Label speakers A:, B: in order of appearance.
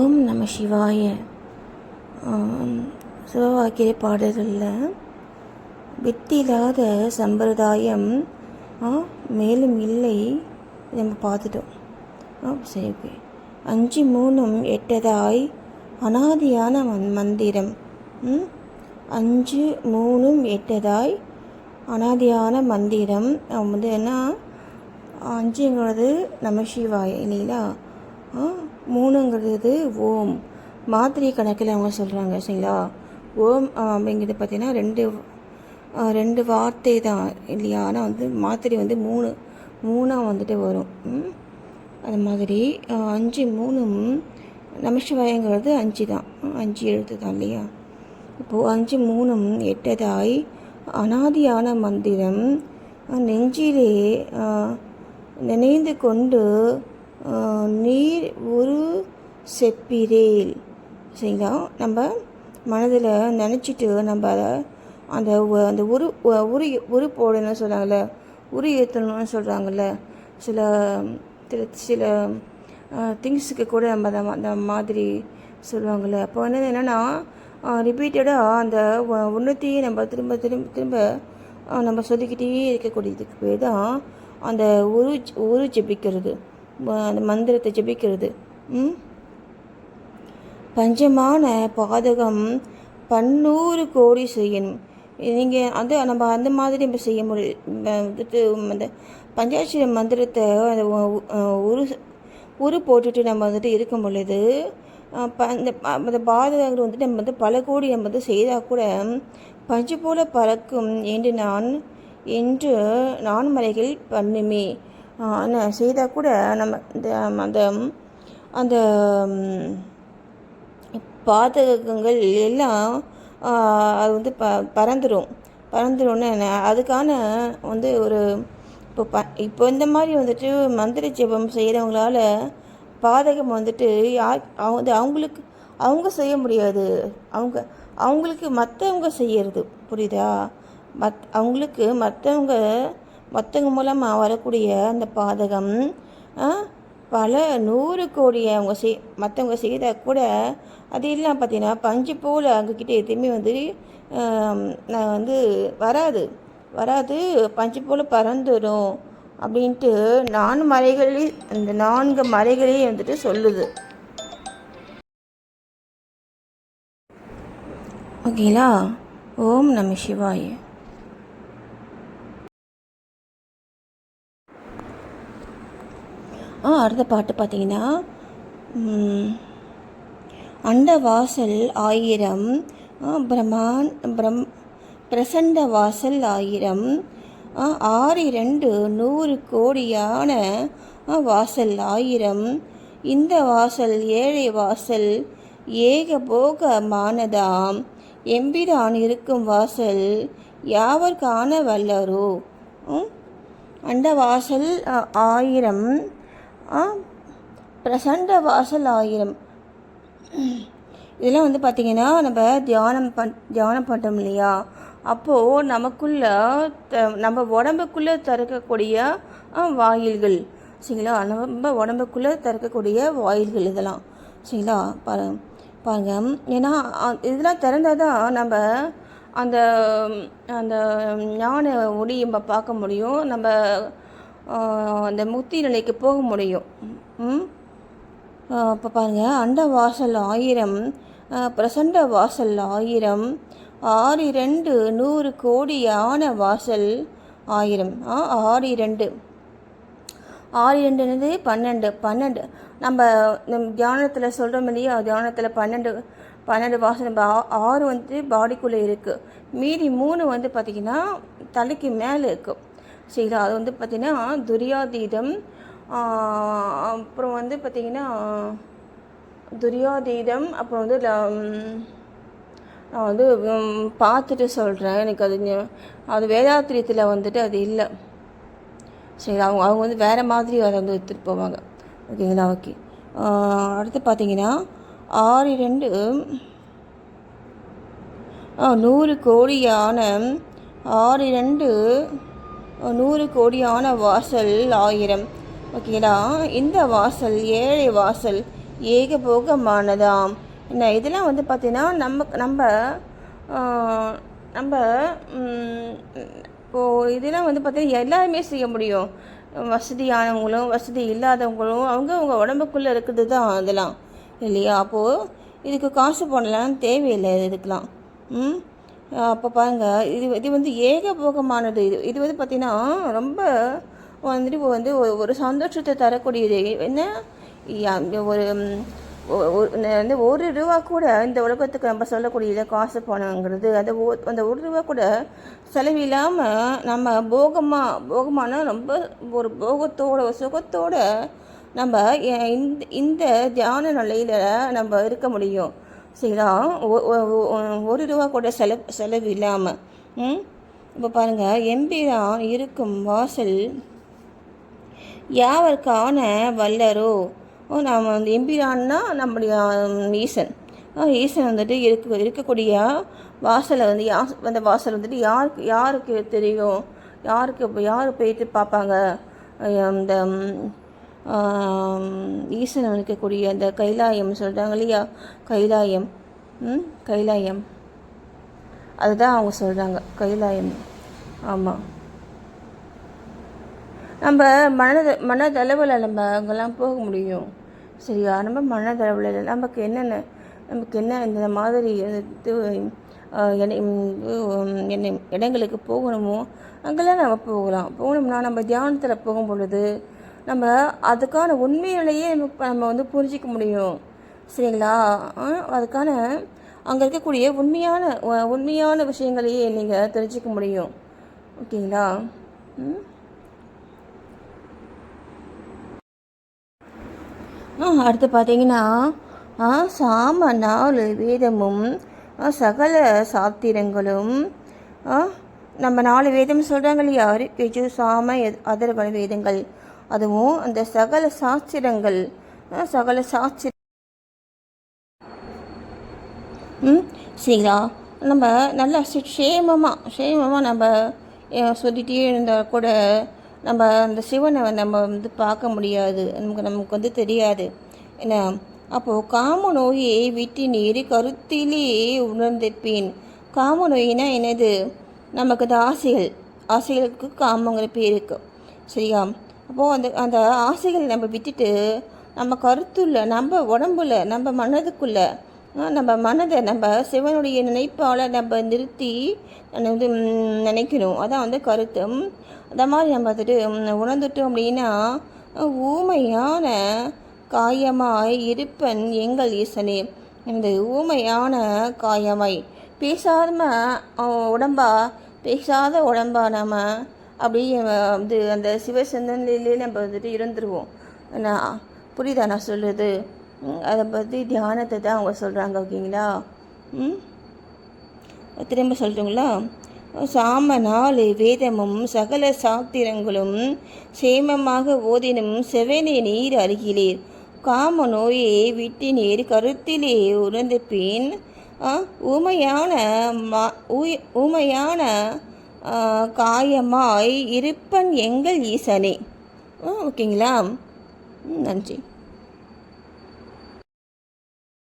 A: ஓம் நம சிவாய. சிவவாக்கிய பாடல்களில் வித்தில்லாத சம்பிரதாயம் ஆ, மேலும் இல்லை நம்ம பார்த்துட்டோம். ஆ சரி ஓகே. அஞ்சு மூணும் எட்டதாய் அனாதியான மந் மந்திரம். ம்? அஞ்சு மூணும் எட்டதாய் அனாதியான மந்திரம். வந்து என்ன? அஞ்சுங்கிறது நம சிவாய இல்லைங்களா? ஆ, மூணுங்கிறது ஓம். மாத்திரை கணக்கில் அவங்க சொல்கிறாங்க சரிங்களா? ஓம் அப்படிங்கிறது பார்த்தீங்கன்னா ரெண்டு ரெண்டு வார்த்தை தான் இல்லையா? ஆனால் வந்து மாத்திரை வந்து மூணு மூணாக வந்துட்டு வரும். ம்? அது மாதிரி அஞ்சு மூணும் நமசிவாயங்கிறது அஞ்சு தான். அஞ்சு எழுத்து தான் இல்லையா? இப்போது அஞ்சு மூணும் எட்டதாய் அனாதியான மந்திரம் நெஞ்சிலே நினைந்து கொண்டு நீர் ஒரு செப்பிரேல். சரிங்களா? நம்ம மனதில் நினச்சிட்டு நம்ம அதை அந்த அந்த உரு உரு உரு போடணும்னு சொல்கிறாங்கல்ல உரு ஏற்றணும்னு சொல்கிறாங்கல்ல சில சில திங்ஸுக்கு கூட நம்ம அந்த அந்த மாதிரி சொல்லுவாங்கள்ல அப்போ வந்து என்னென்னா ரிப்பீட்டடாக அந்த உன்னத்தையே நம்ம திரும்ப திரும்ப திரும்ப நம்ம சொல்லிக்கிட்டே இருக்கக்கூடியதுக்கு பேர் தான் அந்த உரு உரு ஜெபிக்கிறது அந்த மந்திரத்தை ஜெபிக்கிறது. ம்? பஞ்சமான பாதகம் பன்னூறு கோடி செய்யணும் நீங்கள் அது நம்ம அந்த மாதிரி நம்ம செய்ய முடியும் வந்துட்டு அந்த பஞ்சாட்சி மந்திரத்தை அந்த உரு உரு போட்டுட்டு நம்ம வந்துட்டு இருக்கும் பொழுது அஹ், இந்த அந்த பாதகங்கள் வந்துட்டு நம்ம வந்து பல கோடி நம்ம வந்து செய்தால் கூட பஞ்சு போல பறக்கும் என்று நான் என்று நான் மலைகள் பண்ணுமே. செய்தால் கூட நம்ம இந்த அந்த அந்த பாதகங்கள் எல்லாம் அது வந்து ப பறந்துடும் பறந்துடும்னு என்ன- அதுக்கான வந்து ஒரு இப்போ ப இப்போ இந்த மாதிரி வந்துட்டு மந்திர ஜெபம் செய்கிறவங்களால பாதகம் வந்துட்டு யார் அவங்க வந்து அவங்களுக்கு அவங்க செய்ய முடியாது. அவங்க அவங்களுக்கு மற்றவங்க செய்யறது புரியுதா? மத் அவங்களுக்கு மற்றவங்க மற்றவங்க மூலமாக வரக்கூடிய அந்த பாதகம் பல நூறு கோடியை அவங்க செய் மற்றவங்க செய்தால் கூட அது இல்லாமல் பார்த்தீங்கன்னா பஞ்சு போல் அவங்கக்கிட்ட எதுவுமே வந்து நான் வந்து வராது. வராது பஞ்சு போல் பறந்துடும் அப்படின்ட்டு நான்கு மறைகளில் அந்த நான்கு மறைகளையும் வந்துட்டு சொல்லுது. ஓகேங்களா? ஓம் நம சிவாய. அடுத்த பாட்டு பார்த்தீங்கன்னா அண்ட வாசல் ஆயிரம் பிரமான் பிரம் பிரசண்ட வாசல் ஆயிரம் ஆறு இரண்டு நூறு கோடியான வாசல் ஆயிரம் இந்த வாசல் ஏழை வாசல் ஏகபோகமானதாம் எம்பிரான் இருக்கும் வாசல் யாவர் காண வல்லரோ? அந்த வாசல் ஆயிரம் ஆ, பிரசண்ட வாசல் ஆயிரம் இதெல்லாம் வந்து பார்த்திங்கன்னா நம்ம தியானம் பண் தியானம் பண்ணுறோம் இல்லையா? அப்போது நமக்குள்ளே த நம்ம உடம்புக்குள்ளே திறக்கக்கூடிய வாயில்கள். சரிங்களா? நம்ம உடம்புக்குள்ளே திறக்கக்கூடிய வாயில்கள் இதெல்லாம். சரிங்களா? பாரு பாருங்க. ஏன்னா இதெல்லாம் திறந்தால் தான் நம்ம அந்த அந்த ஞான ஒளி நம்ம பார்க்க முடியும். நம்ம அந்த முத்தி நிலைக்கு போக முடியும். இப்போ பாருங்கள் அண்ட வாசல் ஆயிரம் பிரசண்ட வாசல் ஆயிரம் ஆறு இரண்டு நூறு கோடியான வாசல் ஆயிரம். ஆ, ஆறு இரண்டு ஆறு இரண்டுனது பன்னெண்டு. பன்னெண்டு. நம்ம நம்ம தியானத்தில் சொல்கிறோம் இல்லையா? தியானத்தில் பன்னெண்டு பன்னெண்டு வாசல். நம்ம ஆ- ஆறு வந்து பாடிக்குள்ளே இருக்குது மீதி மூணு வந்து பார்த்திங்கன்னா தலைக்கு மேலே இருக்கும் சரிங்களா அது வந்து பார்த்திங்கன்னா துரியாதீதம் அப்புறம் வந்து பார்த்திங்கன்னா துரியாதீதம் அப்புறம் வந்து நான் வந்து பார்த்துட்டு சொல்கிறேன் எனக்கு அது அது வேதாத்திரியத்தில் வந்துட்டு அது இல்லை. சரி அவங்க அவங்க வந்து வேறு மாதிரி அதை வந்து எடுத்துகிட்டு போவாங்க. ஓகேங்களா? ஓகே. அடுத்து பார்த்தீங்கன்னா ஆறு ரெண்டு நூறு கோடியான ஆறு ரெண்டு நூறு கோடியான வாசல் ஆயிரம். ஓகேடா? இந்த வாசல் ஏழை வாசல் ஏகபோகமானதாம். என்ன இதெல்லாம் வந்து பார்த்தீங்கன்னா நம்ம நம்ம நம்ம இப்போது இப்போ இதெல்லாம் வந்து பார்த்தீங்கன்னா எல்லாருமே செய்ய முடியும். வசதியானவங்களும் வசதி இல்லாதவங்களும் அவங்க அவங்க உடம்புக்குள்ளே இருக்குது தான் அதெல்லாம். இல்லையா? அப்போது இதுக்கு காசு போடலாம் தேவையில்லை இதுக்கெலாம் ம்? அப்போ பாருங்கள் இது இது வந்து ஏகபோகமானது. இது இது வந்து பார்த்திங்கன்னா ரொம்ப வந்துட்டு வந்து ஒரு- ஒரு சந்தோஷத்தை தரக்கூடியது. என்ன? ஒரு வந்து ஒரு ரூபா கூட இந்த உலகத்துக்கு நம்ம சொல்லக்கூடியது காசு பணங்கிறது அந்த அந்த ஒரு ரூபா கூட செலவில்லாமல் நம்ம போகமாக போகமான ரொம்ப ஒரு போகத்தோட ஒரு சுகத்தோட நம்ம இந்த இந்த தியான நிலையில் நம்ம இருக்க முடியும். சரிங்களா ஒரு ரூபா கூட செலவு செலவு இல்லாமல் ம்? இப்போ பாருங்கள் எம்பிரான் இருக்கும் வாசல் யாவர்க்கான வல்லரோ? ஓ நாம் வந்து எம்பிரான்னா நம்முடைய ஈசன். ஈசன் வந்துட்டு இருக்க இருக்கக்கூடிய வாசலை வந்து யா அந்த வாசல் வந்துட்டு யாருக்கு யாருக்கு தெரியும்? யாருக்கு யார் போயிட்டு பார்ப்பாங்க? அந்த இந்த ஈசன் இருக்கக்கூடிய அந்த கைலாயம் சொல்கிறாங்க இல்லையா? கைலாயம். கைலாயம். அதுதான் அவங்க சொல்கிறாங்க கைலாயம். ஆமாம் நம்ம மனத மனதளவில் நம்ம அங்கெல்லாம் போக முடியும். சரியா? நம்ம மனதளவில் நமக்கு என்னென்ன நமக்கு என்ன இந்த மாதிரி என்னை இடங்களுக்கு போகணுமோ அங்கெல்லாம் நம்ம போகலாம். போகணும்னா நம்ம தியானத்தில் போகும் பொழுது நம்ம அதுக்கான உண்மையிலேயே நம்ம நம்ம வந்து புரிஞ்சிக்க முடியும். சரிங்களா? ஆஹ், அதுக்கான அங்கே இருக்கக்கூடிய உண்மையான உண்மையான விஷயங்களையே நீங்கள் தெரிஞ்சுக்க முடியும். ஓகேங்களா? ஆ, அடுத்து பார்த்தீங்கன்னா சாம நாலு வேதமும் சகல சாத்திரங்களும் நம்ம நாலு வேதம் சொல்கிறாங்க இல்லையா? ரிஜு சாம அதர்வன வேதங்கள். அதுவும் அந்த சகல சாஸ்திரங்கள் சகல சாஸ்திர ம் சரிங்களா நம்ம நல்லா சேமமாக சேமமாக நம்ம சொல்லிகிட்டே சொல்லிட்டே இருந்தால் கூட நம்ம அந்த சிவனை நம்ம வந்து பார்க்க முடியாது. நமக்கு நமக்கு வந்து தெரியாது. என்ன? அப்போது காம நோயை விட்டு நீர் கருத்திலே உணர்ந்திருப்பேன். காம நோயினா என்னது? நமக்கு அது ஆசைகள். ஆசைகளுக்கு காமங்கிற பேர் இருக்கு. சரியா? அப்போது அந்த அந்த ஆசைகளை நம்ம விட்டுட்டு நம்ம கருத்துள்ள நம்ம உடம்புல நம்ம மனதுக்குள்ளே நம்ம மனதை நம்ம சிவனுடைய நினைப்பால் நம்ம நிறுத்தி வந்து நினைக்கணும். அதான் வந்து கருத்தும் அந்த மாதிரி நம்ம வந்துட்டு உணர்ந்துட்டோம் அப்படின்னா ஊமையான காயமாய் இருப்பன் எங்கள் ஈசனே இந்த ஊமையான காயமாய். பேசாம உடம்பா பேசாத உடம்பா நம்ம அப்படியே வந்து அந்த சிவசந்தனிலே நம்ம வந்துட்டு இருந்துருவோம். நான் புரியுதா நான் சொல்லுது அதை பற்றி தியானத்தை தான் அவங்க சொல்கிறாங்க ஓகேங்களா? ம்? திரும்ப சொல்லட்டுங்களா? சாம நாலு வேதமும் சகல சாத்திரங்களும் சேமமாக ஓதினும் செவனே நீர் அருகிலேர். காம நோயை விட்டு நீர் கருத்திலே உணர்ந்த பின் ஆ, ஊமையான மா ஊய- ஊமையான காயமாய் இருப்பன் எங்கள் ஈசனே. ஓகேங்களா? நன்றி.